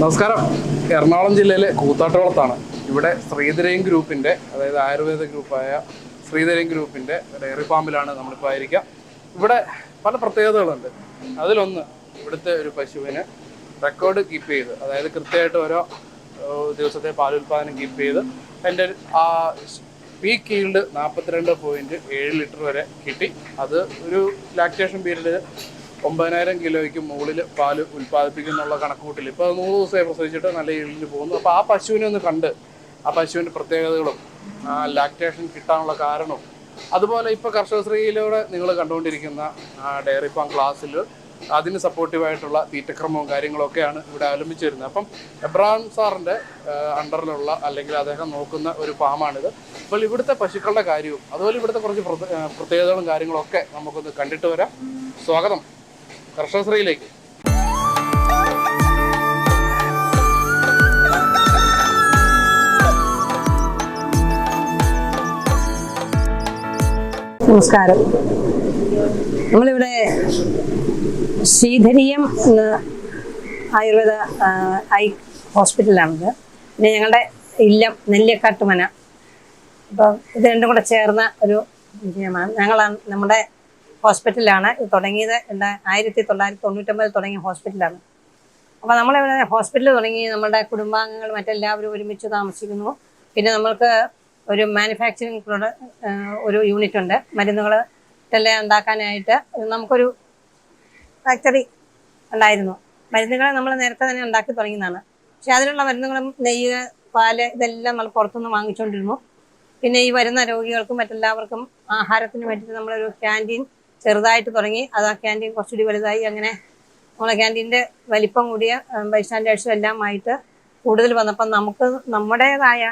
നമസ്കാരം. എറണാകുളം ജില്ലയിലെ കൂത്താട്ടുകുളത്താണ് ഇവിടെ ശ്രീധരയും ഗ്രൂപ്പിന്റെ അതായത് ആയുർവേദ ഗ്രൂപ്പായ ശ്രീധരയും ഗ്രൂപ്പിന്റെ ഡയറി ഫാമിലാണ് നമ്മളിപ്പോൾ ആയിരിക്കുക. ഇവിടെ പല പ്രത്യേകതകളുണ്ട്. അതിലൊന്ന് ഇവിടുത്തെ ഒരു പശുവിന് റെക്കോർഡ് കീപ്പ് ചെയ്ത് അതായത് കൃത്യമായിട്ട് ഓരോ ദിവസത്തെ പാലുൽപാദനം കീപ്പ് ചെയ്ത് എന്റെ ആ പീക്ക് ഈൽഡ് നാൽപ്പത്തിരണ്ട് പോയിന്റ് ഏഴ് ലിറ്റർ വരെ കിട്ടി. അത് ഒരു ലാക്ടേഷൻ പീരീഡിൽ ഒമ്പതിനായിരം കിലോയ്ക്ക് മുകളിൽ പാൽ ഉൽപ്പാദിപ്പിക്കുന്നുള്ള കണക്കൂട്ടിൽ ഇപ്പോൾ നൂറ് ദിവസമായി പ്രസവിച്ചിട്ട് നല്ല ഇഴിഞ്ഞ് പോകുന്നു. അപ്പോൾ ആ പശുവിനെ ഒന്ന് കണ്ട് ആ പശുവിന്റെ പ്രത്യേകതകളും ആ ലാക്ടേഷൻ കിട്ടാനുള്ള കാരണവും അതുപോലെ ഇപ്പോൾ കർഷകശ്രീയിലൂടെ നിങ്ങൾ കണ്ടുകൊണ്ടിരിക്കുന്ന ഡയറി ഫാം ക്ലാസ്സിൽ അതിന് സപ്പോർട്ടീവായിട്ടുള്ള തീറ്റക്രമവും കാര്യങ്ങളൊക്കെയാണ് ഇവിടെ ആലംബിച്ചു വരുന്നത് അപ്പം എബ്രഹാം സാറിന്റെ അണ്ടറിലുള്ള അല്ലെങ്കിൽ അദ്ദേഹം നോക്കുന്ന ഒരു ഫാമാണിത്. അപ്പോൾ ഇവിടുത്തെ പശുക്കളുടെ കാര്യവും അതുപോലെ ഇവിടുത്തെ കുറച്ച് പ്രത്യേകതകളും കാര്യങ്ങളൊക്കെ നമുക്കൊന്ന് കണ്ടിട്ട് വരാം. സ്വാഗതം. കർഷകശ്രീയിലേക്ക്. നമസ്കാരം. നമ്മളിവിടെ ശ്രീധരീയം എന്ന ആയുർവേദ ഐ ഹോസ്പിറ്റലാണിത് പിന്നെ ഞങ്ങളുടെ ഇല്ലം നെല്ലിയക്കാട്ടുമന. അപ്പം ഇത് രണ്ടും കൂടെ ചേർന്ന ഒരു വിജയമാണ് ഞങ്ങളാണ് നമ്മുടെ ഹോസ്പിറ്റലാണ് ഇത് തുടങ്ങിയത് ആയിരത്തി തൊള്ളായിരത്തി തൊണ്ണൂറ്റൊമ്പതിൽ തുടങ്ങിയ ഹോസ്പിറ്റലാണ്. അപ്പോൾ നമ്മളിവിടെ ഹോസ്പിറ്റൽ തുടങ്ങി നമ്മുടെ കുടുംബാംഗങ്ങൾ മറ്റെല്ലാവരും ഒരുമിച്ച് താമസിക്കുന്നു. പിന്നെ നമ്മൾക്ക് ഒരു മാനുഫാക്ചറിങ് ഒരു യൂണിറ്റ് ഉണ്ട് മരുന്നുകൾ ഇതെല്ലാം ഉണ്ടാക്കാനായിട്ട് നമുക്കൊരു ഫാക്ടറി ഉണ്ടായിരുന്നു. മരുന്നുകൾ നമ്മൾ നേരത്തെ തന്നെ ഉണ്ടാക്കി തുടങ്ങിയതാണ്. പക്ഷെ അതിനുള്ള മരുന്നുകളും നെയ്യ് പാൽ ഇതെല്ലാം നമ്മൾ പുറത്തുനിന്ന് വാങ്ങിച്ചുകൊണ്ടിരുന്നു പിന്നെ ഈ വരുന്ന രോഗികൾക്കും മറ്റെല്ലാവർക്കും ആഹാരത്തിന് വേണ്ടിയിട്ട് നമ്മളൊരു ക്യാന്റീൻ ചെറുതായിട്ട് തുടങ്ങി. അത് ആ ക്യാന്റീൻ കുറച്ചുകൂടി വലുതായി. അങ്ങനെ നമ്മളെ ക്യാന്റീന്റെ വലിപ്പം കൂടിയ ബൈസ്റ്റാൻഡേഴ്സും എല്ലാം ആയിട്ട് കൂടുതൽ വന്നപ്പം നമുക്ക് നമ്മുടേതായ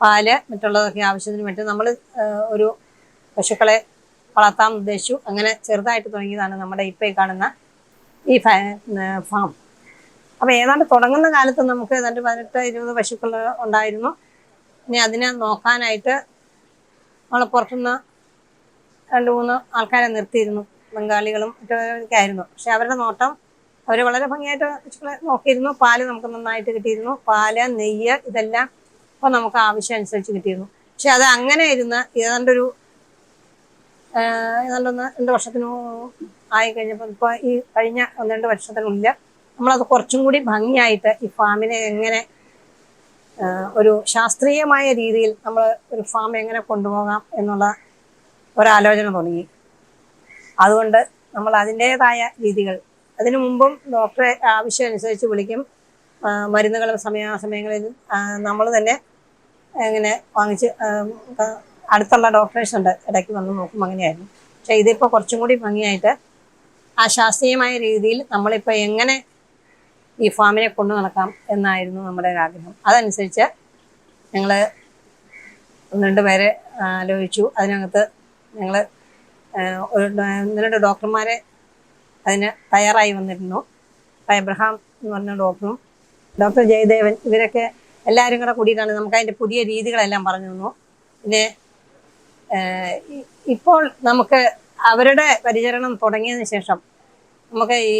പാൽ മറ്റുള്ളതൊക്കെ ആവശ്യത്തിന് വേണ്ടി നമ്മൾ ഒരു പശുക്കളെ വളർത്താൻ ഉദ്ദേശിച്ചു. അങ്ങനെ ചെറുതായിട്ട് തുടങ്ങിയതാണ് നമ്മുടെ ഇപ്പോൾ കാണുന്ന ഈ ഫാം അപ്പോൾ ഏതാണ്ട് തുടങ്ങുന്ന കാലത്ത് നമുക്ക് ഏതാണ്ട് പതിനെട്ട് ഇരുപത് പശുക്കൾ ഉണ്ടായിരുന്നു. ഇനി അതിനെ നോക്കാനായിട്ട് നമ്മൾ പുറത്തുനിന്ന് രണ്ട് മൂന്ന് ആൾക്കാരെ നിർത്തിയിരുന്നു. ബംഗാളികളും മറ്റൊക്കെ ആയിരുന്നു. പക്ഷെ അവരുടെ നോട്ടം അവർ വളരെ ഭംഗിയായിട്ട് നോക്കിയിരുന്നു. പാൽ നമുക്ക് നന്നായിട്ട് കിട്ടിയിരുന്നു. പാൽ നെയ്യ് ഇതെല്ലാം അപ്പോൾ നമുക്ക് ആവശ്യം അനുസരിച്ച് കിട്ടിയിരുന്നു. പക്ഷെ അത് അങ്ങനെ ഇരുന്ന് ഏതാണ്ടൊരു ആഹ് ഏതാണ്ട് ഒന്ന് രണ്ട് വർഷത്തിനു ആയി കഴിഞ്ഞപ്പോൾ ഇപ്പോൾ ഈ കഴിഞ്ഞ ഒന്ന് രണ്ട് വർഷത്തിനുള്ളിൽ നമ്മളത് കുറച്ചും കൂടി ഭംഗിയായിട്ട് ഈ ഫാമിനെ എങ്ങനെ ഒരു ശാസ്ത്രീയമായ രീതിയിൽ നമ്മൾ ഒരു ഫാം എങ്ങനെ കൊണ്ടുപോകാം എന്നുള്ള ഒരാലോചന തുടങ്ങി. അതുകൊണ്ട് നമ്മൾ അതിന്റേതായ രീതികൾ അതിനു മുമ്പും ഡോക്ടറെ ആവശ്യം അനുസരിച്ച് വിളിക്കും മരുന്നുകളും സമയാസമയങ്ങളിൽ നമ്മൾ തന്നെ ഇങ്ങനെ വാങ്ങിച്ച് അടുത്തുള്ള ഡോക്ടേഴ്സ് ഉണ്ട് ഇടയ്ക്ക് വന്ന് നോക്കും അങ്ങനെയായിരുന്നു. പക്ഷേ ഇതിപ്പോൾ കുറച്ചും കൂടി ഭംഗിയായിട്ട് ആ ശാസ്ത്രീയമായ രീതിയിൽ നമ്മളിപ്പോൾ എങ്ങനെ ഈ ഫാമിനെ കൊണ്ടു നടക്കാം എന്നായിരുന്നു നമ്മുടെ ആഗ്രഹം. അതനുസരിച്ച് ഞങ്ങൾ ഒന്ന് രണ്ട് പേരെ ആലോചിച്ചു. അതിനകത്ത് ഞങ്ങൾ ഡ- ഡോക്ടർമാരെ അതിന് തയ്യാറായി വന്നിരുന്നു. എബ്രഹാം എന്ന് പറഞ്ഞ ഡോക്ടറും ഡോക്ടർ ജയദേവൻ ഇവരൊക്കെ എല്ലാവരും കൂടെ കൂടിയിട്ടാണ് നമുക്ക് അതിന്റെ പുതിയ രീതികളെല്ലാം പറഞ്ഞു തന്നു. പിന്നെ ഇപ്പോൾ നമുക്ക് അവരുടെ പരിചരണം തുടങ്ങിയതിന് ശേഷം നമുക്ക് ഈ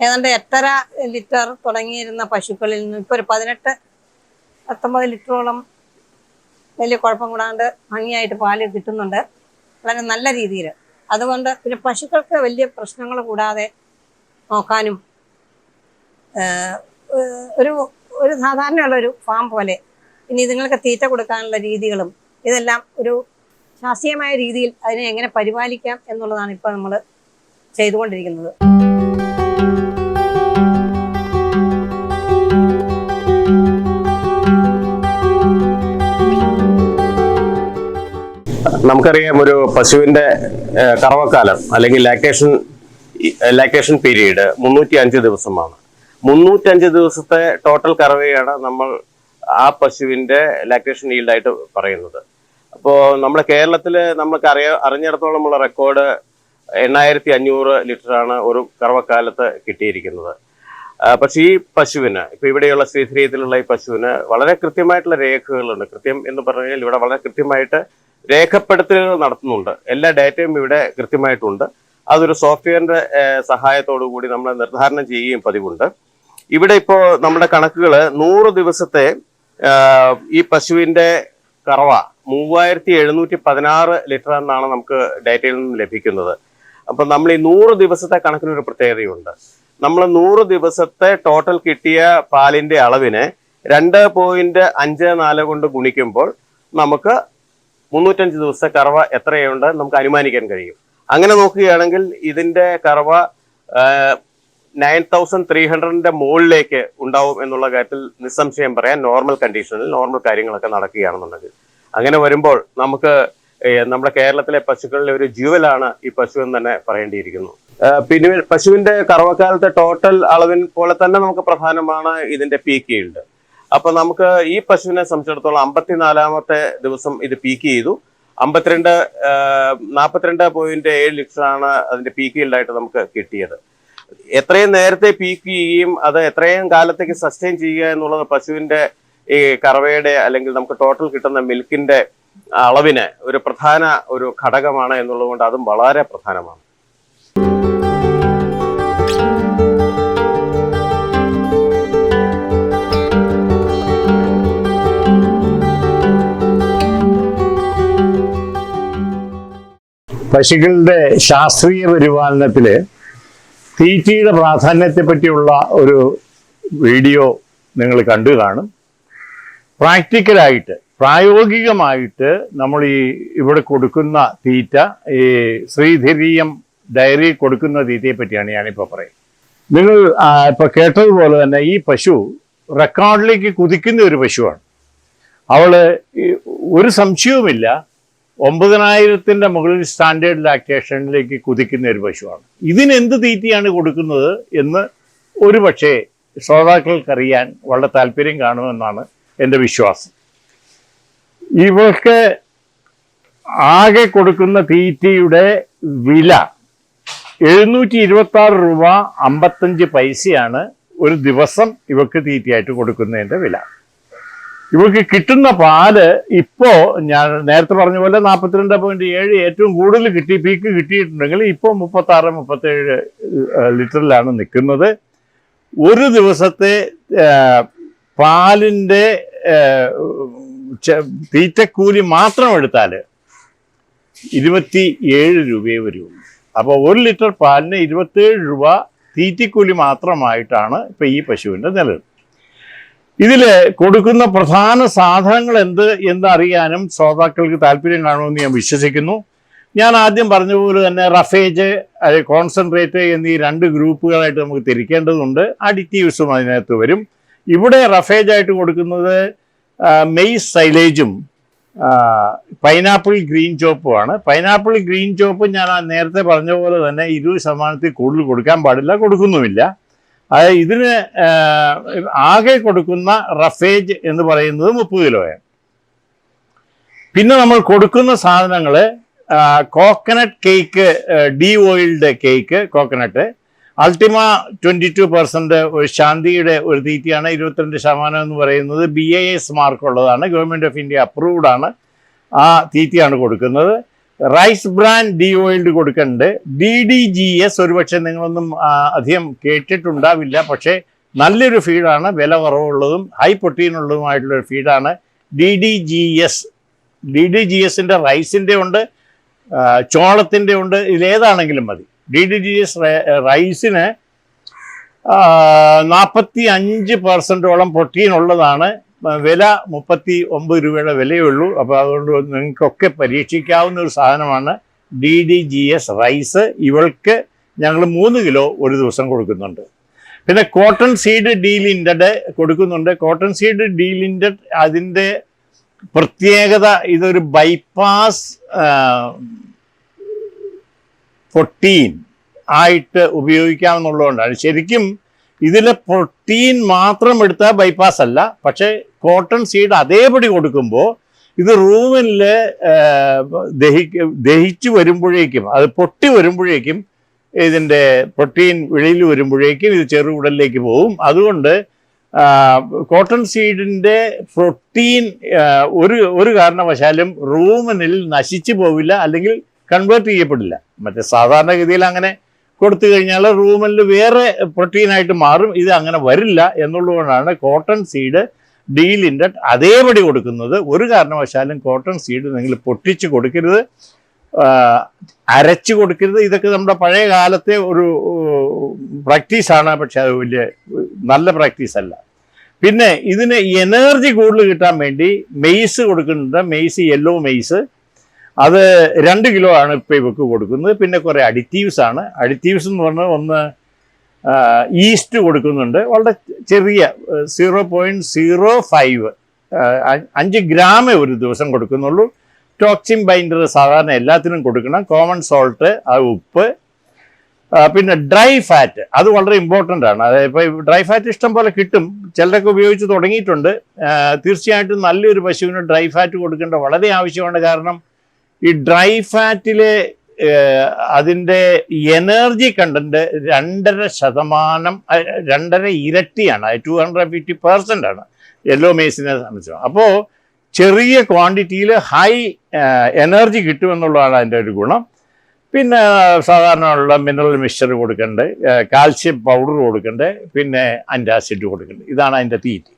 ഏതാണ്ട് എട്ടര ലിറ്റർ തുടങ്ങിയിരുന്ന പശുക്കളിൽ നിന്ന് ഇപ്പോൾ ഒരു പതിനെട്ട് പത്തൊമ്പത് ലിറ്ററോളം വലിയ കുഴപ്പം കൂടാണ്ട് ഭംഗിയായിട്ട് പാൽ കിട്ടുന്നുണ്ട്. വളരെ നല്ല രീതിയിൽ അതുകൊണ്ട് പിന്നെ പശുക്കൾക്ക് വലിയ പ്രശ്നങ്ങൾ കൂടാതെ നോക്കാനും ഒരു ഒരു സാധാരണയുള്ള ഒരു ഫാം പോലെ ഇനി ഇതുങ്ങൾക്ക് തീറ്റ കൊടുക്കാനുള്ള രീതികളും ഇതെല്ലാം ഒരു ശാസ്ത്രീയമായ രീതിയിൽ അതിനെ എങ്ങനെ പരിപാലിക്കാം എന്നുള്ളതാണ് ഇപ്പോൾ നമ്മൾ ചെയ്തുകൊണ്ടിരിക്കുന്നത്. നമുക്കറിയാം ഒരു പശുവിന്റെ കറവക്കാലം അല്ലെങ്കിൽ ലാക്ടേഷൻ ലാക്ടേഷൻ പീരീഡ് മുന്നൂറ്റി അഞ്ച് ദിവസമാണ്. മുന്നൂറ്റഞ്ച് ദിവസത്തെ ടോട്ടൽ കറവയാണ് നമ്മൾ ആ പശുവിന്റെ ലാക്ടേഷൻ ഈൽഡായിട്ട് പറയുന്നത്. അപ്പോൾ നമ്മുടെ കേരളത്തിൽ നമുക്ക് അറിയ അറിഞ്ഞിടത്തോളമുള്ള റെക്കോർഡ് എണ്ണായിരത്തി അഞ്ഞൂറ് ലിറ്ററാണ് ഒരു കറവക്കാലത്ത് കിട്ടിയിരിക്കുന്നത്. പക്ഷേ ഈ പശുവിന് ഇപ്പൊ ഇവിടെയുള്ള ശ്രീധരീയത്തിലുള്ള ഈ പശുവിന് വളരെ കൃത്യമായിട്ടുള്ള രേഖകളുണ്ട്. കൃത്യം എന്ന് പറഞ്ഞു കഴിഞ്ഞാൽ ഇവിടെ വളരെ കൃത്യമായിട്ട് രേഖപ്പെടുത്തലുകൾ നടത്തുന്നുണ്ട്. എല്ലാ ഡാറ്റയും ഇവിടെ കൃത്യമായിട്ടുണ്ട്. അതൊരു സോഫ്റ്റ്വെയറിന്റെ സഹായത്തോടു കൂടി നമ്മൾ നിർദ്ധാരണം ചെയ്യുകയും പതിവുണ്ട്. ഇവിടെ ഇപ്പോൾ നമ്മുടെ കണക്കുകൾ നൂറ് ദിവസത്തെ ഈ പശുവിന്റെ കറവ മൂവായിരത്തി എഴുന്നൂറ്റി പതിനാറ് ലിറ്റർ എന്നാണ് നമുക്ക് ഡേറ്റയിൽ നിന്ന് ലഭിക്കുന്നത്. അപ്പൊ നമ്മൾ ഈ നൂറ് ദിവസത്തെ കണക്കിനൊരു പ്രത്യേകതയുണ്ട്. നമ്മൾ നൂറ് ദിവസത്തെ ടോട്ടൽ കിട്ടിയ പാലിന്റെ അളവിനെ രണ്ട് പോയിന്റ് അഞ്ച് നാല് കൊണ്ട് ഗുണിക്കുമ്പോൾ നമുക്ക് മുന്നൂറ്റഞ്ച് ദിവസത്തെ കറവ എത്രയുണ്ട് നമുക്ക് അനുമാനിക്കാൻ കഴിയും. അങ്ങനെ നോക്കുകയാണെങ്കിൽ ഇതിന്റെ കറവ നയൻ തൗസൻഡ് ത്രീ ഹൺഡ്രഡിന്റെ മുകളിലേക്ക് ഉണ്ടാവും എന്നുള്ള കാര്യത്തിൽ നിസ്സംശയം പറയാം നോർമൽ കണ്ടീഷനിൽ നോർമൽ കാര്യങ്ങളൊക്കെ നടക്കുകയാണെന്നുണ്ടെങ്കിൽ. അങ്ങനെ വരുമ്പോൾ നമുക്ക് നമ്മുടെ കേരളത്തിലെ പശുക്കളിലെ ഒരു ജീവലാണ് ഈ പശു എന്ന് തന്നെ പറയേണ്ടിയിരിക്കുന്നു. പിന്നെ പശുവിന്റെ കറവക്കാലത്തെ ടോട്ടൽ അളവിൻ പോലെ തന്നെ നമുക്ക് പ്രധാനമാണ് ഇതിന്റെ പീക്ക് ഈൽഡ് അപ്പൊ നമുക്ക് ഈ പശുവിനെ സംബന്ധിച്ചിടത്തോളം അമ്പത്തിനാലാമത്തെ ദിവസം ഇത് പീക്ക് ചെയ്തു. അമ്പത്തിരണ്ട് നാൽപ്പത്തിരണ്ട് പോയിന്റ് ഏഴ് ലിറ്ററാണ് അതിന്റെ പീക്ക് ഈൽഡായിട്ട് നമുക്ക് കിട്ടിയത്. എത്രയും നേരത്തെ പീക്ക് ചെയ്യുകയും അത് എത്രയും കാലത്തേക്ക് സസ്റ്റെയിൻ ചെയ്യുക എന്നുള്ളത് പശുവിന്റെ ഈ കറവയുടെ അല്ലെങ്കിൽ നമുക്ക് ടോട്ടൽ കിട്ടുന്ന മിൽക്കിന്റെ അളവിന് ഒരു പ്രധാന ഒരു ഘടകമാണ് എന്നുള്ളതുകൊണ്ട് അതും വളരെ പ്രധാനമാണ്. പശുക്കളുടെ ശാസ്ത്രീയ പരിപാലനത്തിൽ തീറ്റയുടെ പ്രാധാന്യത്തെ പറ്റിയുള്ള ഒരു വീഡിയോ നിങ്ങൾ കണ്ടു കാണും. പ്രാക്ടിക്കലായിട്ട് പ്രായോഗികമായിട്ട് നമ്മൾ ഈ ഇവിടെ കൊടുക്കുന്ന തീറ്റ ഈ ശ്രീധരീയം ഡയറി കൊടുക്കുന്ന തീറ്റയെ പറ്റിയാണ് ഞാനിപ്പോൾ പറയുന്നത്. നിങ്ങൾ ഇപ്പോൾ ഇപ്പൊ കേട്ടതുപോലെ തന്നെ ഈ പശു റെക്കോർഡിലേക്ക് കുതിക്കുന്ന ഒരു പശുവാണ്. അവൾ ഒരു സംശയവുമില്ല. ഒമ്പതിനായിരത്തിന്റെ മുകളിൽ സ്റ്റാൻഡേർഡ് ലാക്ടേഷനിലേക്ക് കുതിക്കുന്ന ഒരു പശുവാണ്. ഇതിനെന്ത് തീറ്റയാണ് കൊടുക്കുന്നത് എന്ന് ഒരു പക്ഷേ ശ്രോതാക്കൾക്കറിയാൻ വളരെ താല്പര്യം കാണുമെന്നാണ് എന്റെ വിശ്വാസം. ഇവൾക്ക് ആകെ കൊടുക്കുന്ന തീറ്റയുടെ വില എഴുന്നൂറ്റി ഇരുപത്തി ആറ് രൂപ അമ്പത്തഞ്ച് പൈസയാണ് ഒരു ദിവസം ഇവക്ക് തീറ്റയായിട്ട് കൊടുക്കുന്നതിന്റെ വില. ഇവർക്ക് കിട്ടുന്ന പാൽ ഇപ്പോ ഞാൻ നേരത്തെ പറഞ്ഞ പോലെ നാൽപ്പത്തിരണ്ട് പോയിന്റ് ഏഴ് ഏറ്റവും കൂടുതൽ കിട്ടി പീക്ക് കിട്ടിയിട്ടുണ്ടെങ്കിൽ ഇപ്പോൾ മുപ്പത്തി ആറ് മുപ്പത്തി ഏഴ് ലിറ്ററിലാണ് നിൽക്കുന്നത്. ഒരു ദിവസത്തെ പാലിന്റെ തീറ്റക്കൂലി മാത്രം എടുത്താൽ ഇരുപത്തി ഏഴ് രൂപയെ വരുള്ളൂ. അപ്പോൾ ഒരു ലിറ്റർ പാലിന് ഇരുപത്തേഴ് രൂപ തീറ്റിക്കൂലി മാത്രമായിട്ടാണ് ഇപ്പൊ ഈ പശുവിന്റെ നിലവിൽ ഇതിൽ കൊടുക്കുന്ന പ്രധാന സാധനങ്ങൾ എന്ത് എന്ന് അറിയാനും ശ്രോതാക്കൾക്ക് താല്പര്യം കാണുമെന്ന് ഞാൻ വിശ്വസിക്കുന്നു. ഞാൻ ആദ്യം പറഞ്ഞതുപോലെ പോലെ തന്നെ റഫേജ് കോൺസെൻട്രേറ്റ് എന്നീ രണ്ട് ഗ്രൂപ്പുകളായിട്ട് നമുക്ക് തിരിക്കേണ്ടതുണ്ട്. അഡിറ്റീവ്സും അതിനകത്ത് വരും. ഇവിടെ റഫേജ് ആയിട്ട് കൊടുക്കുന്നത് മെയ്സ് സൈലേജും പൈനാപ്പിൾ ഗ്രീൻ ചോപ്പുമാണ് പൈനാപ്പിൾ ഗ്രീൻ ചോപ്പ് ഞാൻ നേരത്തെ പറഞ്ഞ പോലെ തന്നെ ഇരുപത് ശതമാനത്തിൽ കൂടുതൽ കൊടുക്കാൻ പാടില്ല കൊടുക്കുന്നുമില്ല. അത് ഇതിന് ആകെ കൊടുക്കുന്ന റഫേജ് എന്ന് പറയുന്നത് മുപ്പത് കിലോയാണ്. പിന്നെ നമ്മൾ കൊടുക്കുന്ന സാധനങ്ങൾ coconut cake de oiled cake coconut Altima twenty two percent ഒരു ശാന്തിയുടെ ഒരു തീറ്റയാണ് ഇരുപത്തിരണ്ട് ശതമാനം എന്ന് പറയുന്നത് ബി എ എസ് മാർക്ക് ഉള്ളതാണ് ഗവൺമെന്റ് ഓഫ് ഇന്ത്യ അപ്രൂവ്ഡ് ആണ് ആ തീറ്റയാണ് കൊടുക്കുന്നത്. റൈസ് ബ്രാൻഡ് ഡി ഓയിൽഡ് കൊടുക്കുന്നുണ്ട് ഡി ഡി ജി എസ് ഒരുപക്ഷെ നിങ്ങളൊന്നും അധികം കേട്ടിട്ടുണ്ടാവില്ല. പക്ഷേ നല്ലൊരു ഫീഡാണ്. വില കുറവുള്ളതും ഹൈ ഒരു ഫീഡാണ്. D D G S. D D G എസിന്റെ റൈസിന്റെ ഉണ്ട് ചോളത്തിന്റെ ഉണ്ട്. ഇതിലേതാണെങ്കിലും മതി. ഡി ഡി ജി എസ് റൈസിന് നാൽപ്പത്തി അഞ്ച് പെർസെന്റോളം പ്രോട്ടീൻ ഉള്ളതാണ് വില മുപ്പത്തി ഒമ്പത് രൂപയുടെ വിലയുള്ളൂ അപ്പോൾ അതുകൊണ്ട് നിങ്ങൾക്കൊക്കെ പരീക്ഷിക്കാവുന്ന ഒരു സാധനമാണ് D D G S rice ഇവൾക്ക് ഞങ്ങൾ മൂന്ന് കിലോ ഒരു ദിവസം കൊടുക്കുന്നുണ്ട്. പിന്നെ കോട്ടൺ സീഡ് ഡീലിൻഡഡ് കൊടുക്കുന്നുണ്ട്. കോട്ടൺ സീഡ് ഡീലിൻഡഡ് അതിന്റെ പ്രത്യേകത ഇതൊരു ബൈപ്പാസ് ഫോർട്ടീൻ ആയിട്ട് ഉപയോഗിക്കാമെന്നുള്ളതുകൊണ്ടാണ്. ശരിക്കും ഇതിലെ പ്രോട്ടീൻ മാത്രം എടുത്താൽ ബൈപ്പാസ് അല്ല. പക്ഷേ കോട്ടൺ സീഡ് അതേപടി കൊടുക്കുമ്പോൾ ഇത് റൂമിൽ ദഹി ദഹിച്ചു വരുമ്പോഴേക്കും അത് പൊട്ടി വരുമ്പോഴേക്കും ഇതിന്റെ പ്രോട്ടീൻ വെളിയിൽ വരുമ്പോഴേക്കും ഇത് ചെറുകുടലിലേക്ക് പോകും അതുകൊണ്ട് കോട്ടൺ സീഡിന്റെ പ്രോട്ടീൻ ഒരു ഒരു കാരണവശാലും റൂമിനിൽ നശിച്ചു പോവില്ല അല്ലെങ്കിൽ കൺവേർട്ട് ചെയ്യപ്പെടില്ല. മറ്റേ സാധാരണഗതിയിൽ അങ്ങനെ കൊടുത്തു കഴിഞ്ഞാൽ റൂമിൽ വേറെ പ്രോട്ടീനായിട്ട് മാറും. ഇത് അങ്ങനെ വരില്ല എന്നുള്ളതുകൊണ്ടാണ് കോട്ടൺ സീഡ് ഡീലിന്റെ അതേപടി കൊടുക്കുന്നത്. ഒരു കാരണവശാലും കോട്ടൺ സീഡ് നിങ്ങൾ പൊട്ടിച്ച് കൊടുക്കരുത്. അരച്ചു കൊടുക്കരുത്. ഇതൊക്കെ നമ്മുടെ പഴയ കാലത്തെ ഒരു പ്രാക്ടീസാണ് പക്ഷെ അത് വലിയ നല്ല പ്രാക്ടീസ് അല്ല. പിന്നെ ഇതിന് എനർജി കൂടുതൽ കിട്ടാൻ വേണ്ടി മെയ്സ് കൊടുക്കുന്നുണ്ട്. മെയ്സ് യെല്ലോ മെയ്സ് അത് രണ്ട് കിലോ ആണ് ഇപ്പോൾ ഇവക്ക് കൊടുക്കുന്നത്. പിന്നെ കുറേ അഡിറ്റീവ്സ് ആണ്. അഡിറ്റീവ്സ് എന്ന് പറഞ്ഞാൽ ഒന്ന് ഈസ്റ്റ് കൊടുക്കുന്നുണ്ട്. വളരെ ചെറിയ സീറോ പോയിന്റ് സീറോ ഫൈവ് അഞ്ച് ഗ്രാമേ ഒരു ദിവസം കൊടുക്കുന്നുള്ളൂ. ടോക്സിൻ ബൈൻഡർ സാധാരണ എല്ലാത്തിനും കൊടുക്കണം. കോമൺ സോൾട്ട് ആ ഉപ്പ് പിന്നെ ഡ്രൈ ഫാറ്റ് അത് വളരെ ഇമ്പോർട്ടന്റ് ആണ്. അതായത് ഇപ്പോൾ ഡ്രൈ ഫാറ്റ് ഇഷ്ടം പോലെ കിട്ടും. ചിലരൊക്കെ ഉപയോഗിച്ച് തുടങ്ങിയിട്ടുണ്ട്. തീർച്ചയായിട്ടും നല്ലൊരു പശുവിന് ഡ്രൈ ഫാറ്റ് കൊടുക്കേണ്ട വളരെ ആവശ്യമാണ്. കാരണം ഈ ഡ്രൈ ഫാറ്റിലെ അതിന്റെ എനർജി കണ്ടന്റ് രണ്ടര ശതമാനം രണ്ടര ഇരട്ടിയാണ്. ടു ഹൺഡ്രഡ് ഫിഫ്റ്റി പെർസെന്റ് ആണ്. യെല്ലോ മേസിനെ സംബന്ധിച്ചോ അപ്പോൾ ചെറിയ ക്വാണ്ടിറ്റിയിൽ ഹൈ എനർജി കിട്ടുമെന്നുള്ളതാണ് അതിന്റെ ഒരു ഗുണം. പിന്നെ സാധാരണയുള്ള മിനറൽ മിക്സ്ചർ കൊടുക്കണ്ടേ കാൽസ്യം പൗഡർ കൊടുക്കണ്ടേ പിന്നെ അന്റാസിഡ് കൊടുക്കണ്ടേ. ഇതാണ് അതിന്റെ തീറ്റി.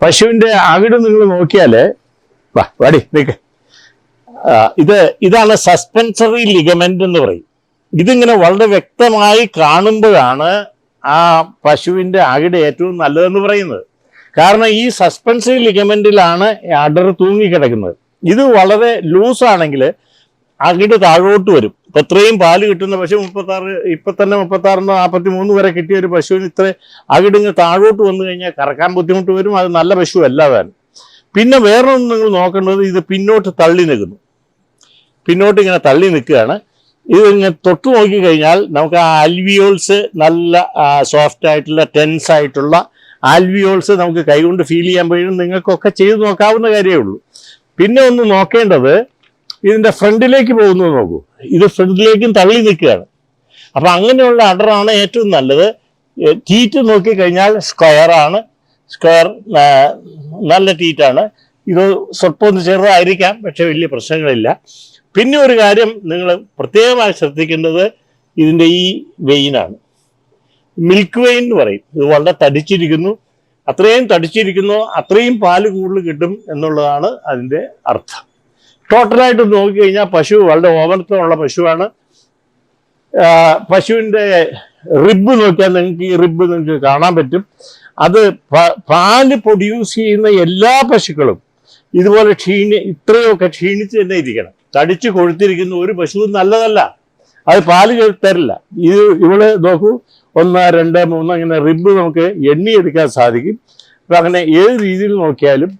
പശുവിന്റെ അകിട് നിങ്ങൾ നോക്കിയാൽ വാ വാടി നിൽക്ക് ആ, ഇത് ഇതാണ് സസ്പെൻസറി ലിഗമെന്റ് എന്ന് പറയും. ഇതിങ്ങനെ വളരെ വ്യക്തമായി കാണുമ്പോഴാണ് ആ പശുവിന്റെ അകിട് ഏറ്റവും നല്ലതെന്ന് പറയുന്നത്. കാരണം ഈ സസ്പെൻസറി ലിഗമെന്റിലാണ് അടർ തൂങ്ങിക്കിടക്കുന്നത്. ഇത് വളരെ ലൂസ് ആണെങ്കിൽ അകിട് താഴോട്ട് വരും. ഇപ്പം ഇത്രയും പാൽ കിട്ടുന്ന പശു മുപ്പത്താറ് ഇപ്പൊ തന്നെ മുപ്പത്താറിന് നാൽപ്പത്തി മൂന്ന് വരെ കിട്ടിയ ഒരു പശുവിന് ഇത്ര അകിടിങ്ങ് താഴോട്ട് വന്നു കഴിഞ്ഞാൽ കറക്കാൻ ബുദ്ധിമുട്ട് വരും. അത് നല്ല പശു അല്ല താൻ പിന്നെ വേറൊന്നും നിങ്ങൾ നോക്കേണ്ടത് ഇത് പിന്നോട്ട് തള്ളി നിൽക്കുന്നു. പിന്നോട്ട് ഇങ്ങനെ തള്ളി നിൽക്കുകയാണ്. ഇത് ഇങ്ങനെ തൊട്ട് നോക്കിക്കഴിഞ്ഞാൽ നമുക്ക് ആ ആൽവിയോൾസ് നല്ല സോഫ്റ്റ് ആയിട്ടുള്ള ടെൻസ് ആയിട്ടുള്ള ആൽവിയോൾസ് നമുക്ക് കൈകൊണ്ട് ഫീൽ ചെയ്യാൻ കഴിയും നിങ്ങൾക്കൊക്കെ ചെയ്ത് നോക്കാവുന്ന കാര്യമേ ഉള്ളൂ. പിന്നെ ഒന്ന് നോക്കേണ്ടത് ഇതിന്റെ ഫ്രണ്ടിലേക്ക് പോകുന്നത് നോക്കൂ. ഇത് ഫ്രണ്ടിലേക്കും തള്ളി നിൽക്കുകയാണ്. അപ്പം അങ്ങനെയുള്ള അഡറാണ് ഏറ്റവും നല്ലത്. തീറ്റ് നോക്കിക്കഴിഞ്ഞാൽ സ്ക്വയർ ആണ്. സ്ക്വയർ നല്ല ടീറ്റാണ് ഇത് സ്വല്പം ഒന്ന് ചെറുതായിരിക്കാം പക്ഷെ വലിയ പ്രശ്നങ്ങളില്ല. പിന്നെ ഒരു കാര്യം നിങ്ങൾ പ്രത്യേകമായി ശ്രദ്ധിക്കേണ്ടത് ഇതിന്റെ ഈ വെയിനാണ് മിൽക്ക് വെയിൻ എന്ന് പറയും. ഇത് വളരെ തടിച്ചിരിക്കുന്നു. അത്രയും തടിച്ചിരിക്കുന്നു അത്രയും പാൽ കൂടുതൽ കിട്ടും എന്നുള്ളതാണ് അതിന്റെ അർത്ഥം. ടോട്ടലായിട്ട് നോക്കിക്കഴിഞ്ഞാൽ പശു വളരെ ഓമനത്വമുള്ള പശുവാണ്. പശുവിന്റെ റിബ് നോക്കിയാൽ നിങ്ങൾക്ക് ഈ റിബ് നിങ്ങൾക്ക് കാണാൻ പറ്റും. അത് പാൽ പ്രൊഡ്യൂസ് ചെയ്യുന്ന എല്ലാ പശുക്കളും ഇതുപോലെ ക്ഷീണി ഇത്രയൊക്കെ ക്ഷീണിച്ച് തന്നെ ഇരിക്കണം. തടിച്ച് കൊഴുത്തിരിക്കുന്ന ഒരു പശുവും നല്ലതല്ല. അത് പാൽ തരില്ല. ഇത് ഇവൾ നോക്കൂ ഒന്ന് രണ്ട് മൂന്ന് അങ്ങനെ റിബ് നമുക്ക് എണ്ണിയെടുക്കാൻ സാധിക്കും. അപ്പം അങ്ങനെ ഏത് രീതിയിൽ നോക്കിയാലും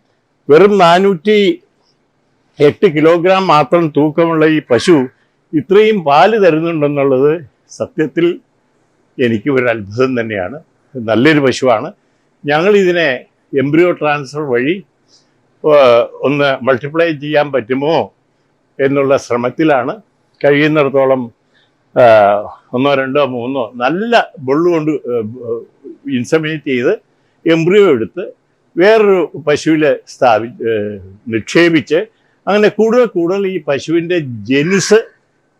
വെറും നാനൂറ്റി എട്ട് കിലോഗ്രാം മാത്രം തൂക്കമുള്ള ഈ പശു ഇത്രയും പാൽ തരുന്നുണ്ടെന്നുള്ളത് സത്യത്തിൽ എനിക്ക് ഒരു അത്ഭുതം തന്നെയാണ്. നല്ലൊരു പശുവാണ്. ഞങ്ങൾ ഇതിനെ എംബ്രിയോ ട്രാൻസ്ഫർ വഴി ഒന്ന് മൾട്ടിപ്ലൈ ചെയ്യാൻ പറ്റുമോ എന്നുള്ള ശ്രമത്തിലാണ് കഴിയുന്നിടത്തോളം ഒന്നോ രണ്ടോ മൂന്നോ നല്ല ബൊള്ളു കൊണ്ട് ഇൻസമിനേറ്റ് ചെയ്ത് എംബ്രിയോ എടുത്ത് വേറൊരു പശുവിൽ സ്ഥാപി നിക്ഷേപിച്ച് അങ്ങനെ കൂടുതൽ കൂടുതൽ ഈ പശുവിന്റെ ജനുസ്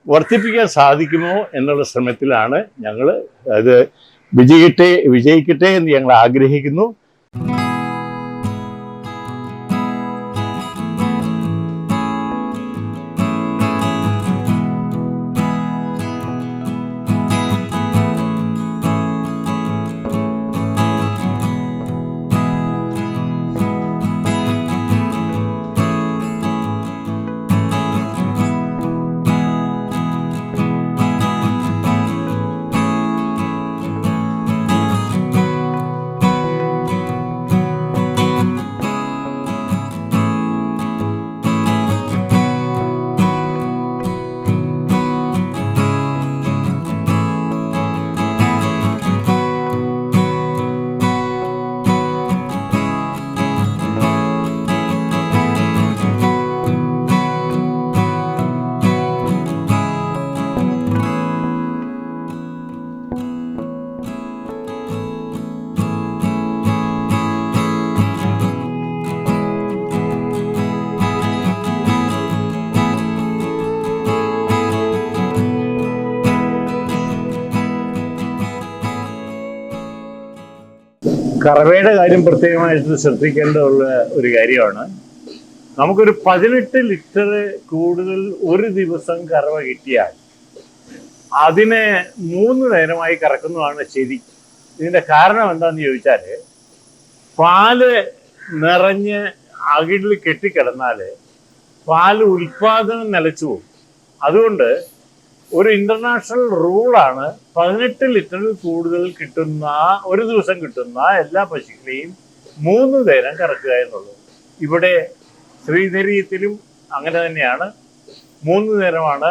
വർദ്ധിപ്പിക്കാൻ സാധിക്കുമോ എന്നുള്ള ശ്രമത്തിലാണ് ഞങ്ങൾ അത് വിജയിക്കട്ടെ വിജയിക്കട്ടെ എന്ന് ഞങ്ങൾ ആഗ്രഹിക്കുന്നു. കറവയുടെ കാര്യം പ്രത്യേകമായിട്ട് ശ്രദ്ധിക്കേണ്ടതുള്ള ഒരു കാര്യമാണ്. നമുക്കൊരു പതിനെട്ട് ലിറ്റർ കൂടുതൽ ഒരു ദിവസം കറവ കിട്ടിയാൽ അതിനെ മൂന്ന് നേരമായി കറക്കുന്നതാണ് ശരി. ഇതിന്റെ കാരണം എന്താന്ന് ചോദിച്ചാൽ പാൽ നിറഞ്ഞ് അകിടിൽ കെട്ടിക്കിടന്നാൽ പാൽ ഉൽപാദനം നിലച്ചു പോകും. അതുകൊണ്ട് ഒരു ഇന്റർനാഷണൽ റൂളാണ് പതിനെട്ട് ലിറ്ററിൽ കൂടുതൽ കിട്ടുന്ന ഒരു ദിവസം കിട്ടുന്ന എല്ലാ പശുക്കളെയും മൂന്ന് നേരം കറക്കുക എന്നുള്ളത്. ഇവിടെ ശ്രീധരീയത്തിലും അങ്ങനെ തന്നെയാണ്. മൂന്ന് നേരമാണ്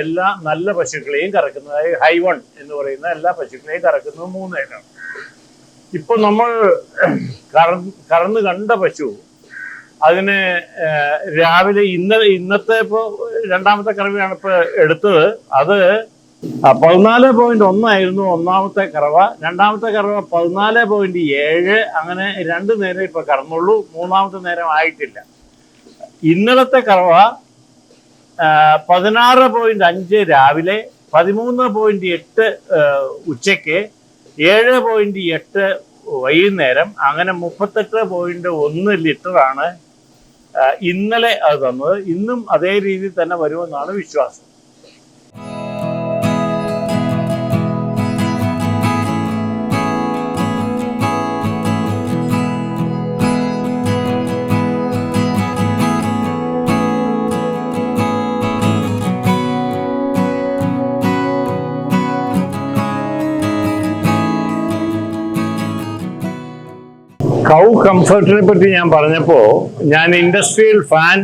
എല്ലാ നല്ല പശുക്കളെയും കറക്കുന്നത്. അതായത് ഹൈവൺ എന്ന് പറയുന്ന എല്ലാ പശുക്കളെയും കറക്കുന്നത് മൂന്ന് നേരമാണ്. ഇപ്പൊ നമ്മൾ കറന്ന് കണ്ട പശു അതിന് രാവിലെ ഇന്ന ഇന്നത്തെ ഇപ്പോ രണ്ടാമത്തെ കറവയാണ് ഇപ്പൊ എടുത്തത്. അത് പതിനാല് പോയിന്റ് ഒന്നായിരുന്നു ഒന്നാമത്തെ കറവ. രണ്ടാമത്തെ കറവ പതിനാല് പോയിന്റ് ഏഴ്. അങ്ങനെ രണ്ട് നേരം ഇപ്പൊ കറന്നുള്ളൂ മൂന്നാമത്തെ നേരം ആയിട്ടില്ല. ഇന്നലത്തെ കറവ പതിനാറ് പോയിന്റ് അഞ്ച് രാവിലെ പതിമൂന്ന് പോയിന്റ് എട്ട് ഉച്ചയ്ക്ക് ഏഴ് പോയിന്റ് എട്ട് വൈകുന്നേരം അങ്ങനെ മുപ്പത്തെട്ട് പോയിന്റ് ഒന്ന് ലിറ്ററാണ് ഇന്നലെ അത് തന്നത്. ഇന്നും അതേ രീതിയിൽ തന്നെ വരുമെന്നാണ് വിശ്വാസം. കൗ കംഫർട്ടിനെ പറ്റി ഞാൻ പറഞ്ഞപ്പോൾ ഞാൻ ഇൻഡസ്ട്രിയൽ ഫാൻ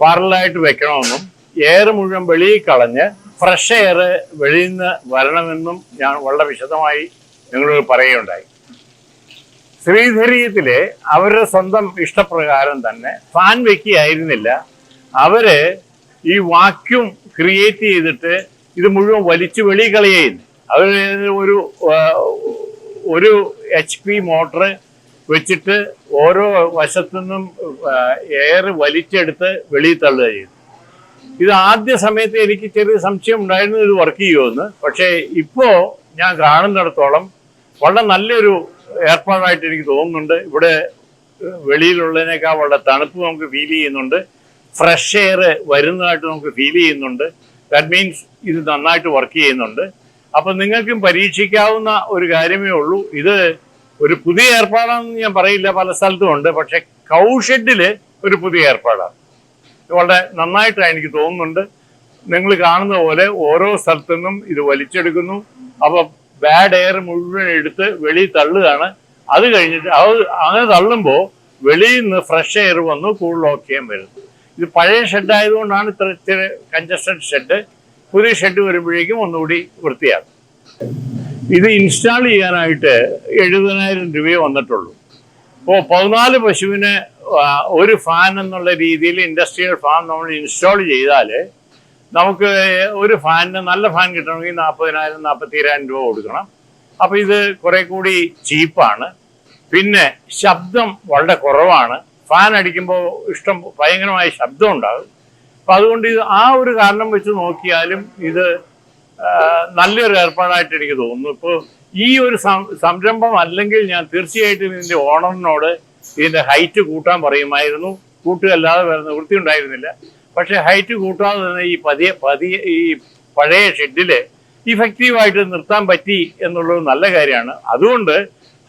പാറലായിട്ട് വെക്കണമെന്നും എയർ മുഴുവൻ വെളിയിൽ കളഞ്ഞ് ഫ്രഷ് എയർ വെളിയിൽ നിന്ന് വരണമെന്നും ഞാൻ വളരെ വിശദമായി നിങ്ങളോട് പറയുകയുണ്ടായി. ശ്രീധരീയത്തിലെ അവരുടെ സ്വന്തം ഇഷ്ടപ്രകാരം തന്നെ ഫാൻ വെക്കുകയായിരുന്നില്ല. അവർ ഈ വാക്യൂം ക്രിയേറ്റ് ചെയ്തിട്ട് ഇത് മുഴുവൻ വലിച്ചു വെളി കളയുന്നു അവർ ഒരു ഒരു എച്ച് പി മോട്ടർ വെച്ചിട്ട് ഓരോ വശത്തു നിന്നും എയർ വലിച്ചെടുത്ത് വെളിയിൽ തള്ളുക ചെയ്തു. ഇത് ആദ്യ സമയത്ത് എനിക്ക് ചെറിയ സംശയം ഉണ്ടായിരുന്നു ഇത് വർക്ക് ചെയ്യുമെന്ന് പക്ഷേ ഇപ്പോൾ ഞാൻ കാണുന്നിടത്തോളം വളരെ നല്ലൊരു ഏർപ്പാടായിട്ട് എനിക്ക് തോന്നുന്നുണ്ട്. ഇവിടെ വെളിയിലുള്ളതിനേക്കാൾ വളരെ തണുപ്പ് നമുക്ക് ഫീൽ ചെയ്യുന്നുണ്ട്. ഫ്രഷ് എയർ വരുന്നതായിട്ട് നമുക്ക് ഫീൽ ചെയ്യുന്നുണ്ട്. ദാറ്റ് മീൻസ് ഇത് നന്നായിട്ട് വർക്ക് ചെയ്യുന്നുണ്ട്. അപ്പൊ നിങ്ങൾക്കും പരീക്ഷിക്കാവുന്ന ഒരു കാര്യമേ ഉള്ളൂ. ഇത് ഒരു പുതിയ ഏർപ്പാടാണെന്ന് ഞാൻ പറയില്ല പല സ്ഥലത്തും ഉണ്ട്. പക്ഷെ കൗഷെഡിൽ ഒരു പുതിയ ഏർപ്പാടാണ്. വളരെ നന്നായിട്ടാണ് എനിക്ക് തോന്നുന്നുണ്ട്. നിങ്ങൾ കാണുന്ന പോലെ ഓരോ സ്ഥലത്തു നിന്നും ഇത് വലിച്ചെടുക്കുന്നു. അപ്പൊ ബാഡ് എയർ മുഴുവൻ എടുത്ത് വെളിയിൽ തള്ളുകയാണ്. അത് കഴിഞ്ഞിട്ട് അത് അങ്ങനെ തള്ളുമ്പോൾ വെളിയിൽ നിന്ന് ഫ്രഷ് എയർ വന്ന് കൂടുതൽ ഓക്കെയും വരുന്നു. ഇത് പഴയ ഷെഡ് ആയതുകൊണ്ടാണ് ഇത്ര ഇത്തിരി കഞ്ചസ്റ്റഡ് ഷെഡ്. പുതിയ ഷെഡ് വരുമ്പോഴേക്കും ഒന്നുകൂടി വൃത്തിയാകും ഇത് ഇൻസ്റ്റാൾ ചെയ്യാനായിട്ട് എഴുപതിനായിരം രൂപയെ വന്നിട്ടുള്ളൂ. ഇപ്പോൾ പതിനാല് പശുവിന് ഒരു ഫാൻ എന്നുള്ള രീതിയിൽ ഇൻഡസ്ട്രിയൽ ഫാൻ നമ്മൾ ഇൻസ്റ്റാൾ ചെയ്താൽ നമുക്ക് ഒരു ഫാനിന് നല്ല ഫാൻ കിട്ടണമെങ്കിൽ നാൽപ്പതിനായിരം നാൽപ്പത്തിരായിരം രൂപ കൊടുക്കണം. അപ്പോൾ ഇത് കുറെ കൂടി ചീപ്പാണ്. പിന്നെ ശബ്ദം വളരെ കുറവാണ്. ഫാൻ അടിക്കുമ്പോൾ ഇഷ്ടം ഭയങ്കരമായ ശബ്ദം ഉണ്ടാകും. അപ്പം അതുകൊണ്ട് ഇത് ആ ഒരു കാരണം വെച്ച് നോക്കിയാലും ഇത് നല്ലൊരു ഏർപ്പാടായിട്ട് എനിക്ക് തോന്നുന്നു. ഇപ്പോൾ ഈ ഒരു സംരംഭം അല്ലെങ്കിൽ ഞാൻ തീർച്ചയായിട്ടും ഇതിന്റെ ഓണറിനോട് ഇതിന്റെ ഹൈറ്റ് കൂട്ടാൻ പറയുമായിരുന്നു. കൂട്ടുകല്ലാതെ വേറെ നിവൃത്തി ഉണ്ടായിരുന്നില്ല. പക്ഷെ ഹൈറ്റ് കൂട്ടാതെ തന്നെ ഈ പതിയെ പതിയെ ഈ പഴയ ഷെഡിൽ ഇഫക്റ്റീവായിട്ട് നിർത്താൻ പറ്റി എന്നുള്ളത് നല്ല കാര്യമാണ്. അതുകൊണ്ട്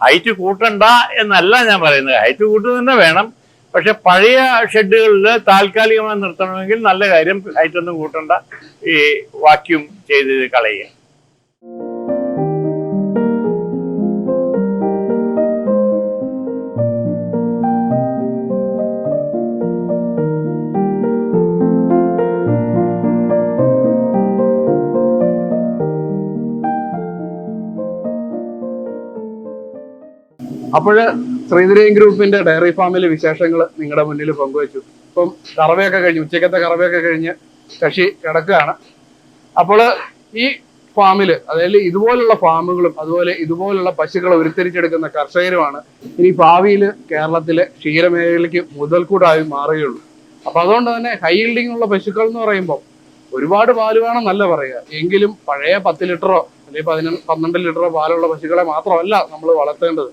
ഹൈറ്റ് കൂട്ടണ്ട എന്നല്ല ഞാൻ പറയുന്നത്. ഹൈറ്റ് കൂട്ടുക തന്നെ വേണം. പക്ഷെ പഴയ ഷെഡുകളിൽ താൽക്കാലികമായി നിർത്തണമെങ്കിൽ നല്ല കാര്യം ഹൈറ്റൊന്നും കൂട്ടണ്ട. ഈ വാക്യൂം ചെയ്ത് കളയുക. അപ്പോൾ ശ്രീധരയും ഗ്രൂപ്പിന്റെ ഡയറി ഫാമിലെ വിശേഷങ്ങൾ നിങ്ങളുടെ മുന്നിൽ പങ്കുവച്ചു. ഇപ്പം കറവയൊക്കെ കഴിഞ്ഞ് ഉച്ചക്കത്തെ കറവയൊക്കെ കഴിഞ്ഞ് കക്ഷി കിടക്കുകയാണ്. അപ്പോൾ ഈ ഫാമിൽ അതായത് ഇതുപോലുള്ള ഫാമുകളും അതുപോലെ ഇതുപോലുള്ള പശുക്കളെ ഉരുത്തിരിച്ചെടുക്കുന്ന കർഷകരുമാണ് ഇനി ഭാവിയിൽ കേരളത്തിലെ ക്ഷീരമേഖലയ്ക്ക് മുതൽക്കൂടായി മാറുകയുള്ളൂ. അപ്പൊ അതുകൊണ്ട് തന്നെ ഹൈ ഈൽഡിംഗ് ഉള്ള പശുക്കൾ എന്ന് പറയുമ്പോൾ ഒരുപാട് പാൽ വേണമെന്നല്ല പറയുക. എങ്കിലും പഴയ പത്ത് ലിറ്ററോ അല്ലെങ്കിൽ പതിനൊന്ന് പന്ത്രണ്ട് ലിറ്ററോ പാലുള്ള പശുക്കളെ മാത്രമല്ല നമ്മൾ വളർത്തേണ്ടത്.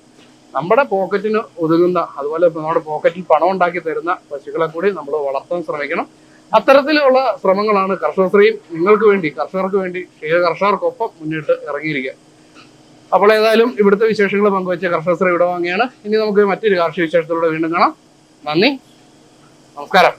നമ്മുടെ പോക്കറ്റിന് ഒതുങ്ങുന്ന അതുപോലെ നമ്മുടെ പോക്കറ്റിൽ പണം ഉണ്ടാക്കി തരുന്ന പശുക്കളെ കൂടി നമ്മൾ വളർത്താൻ ശ്രമിക്കണം. അത്തരത്തിലുള്ള ശ്രമങ്ങളാണ് കർഷകശ്രീയും നിങ്ങൾക്ക് വേണ്ടി കർഷകർക്ക് വേണ്ടി ക്ഷീര കർഷകർക്കൊപ്പം മുന്നിട്ട് ഇറങ്ങിയിരിക്കുക. അപ്പോൾ ഏതായാലും ഇവിടുത്തെ വിശേഷങ്ങൾ പങ്കുവച്ച കർഷകശ്രീ ഇവിടെ വാങ്ങിയാണ് ഇനി നമുക്ക് മറ്റൊരു കാർഷിക വിശേഷത്തിലൂടെ വീണ്ടും കാണാം. നന്ദി. നമസ്കാരം.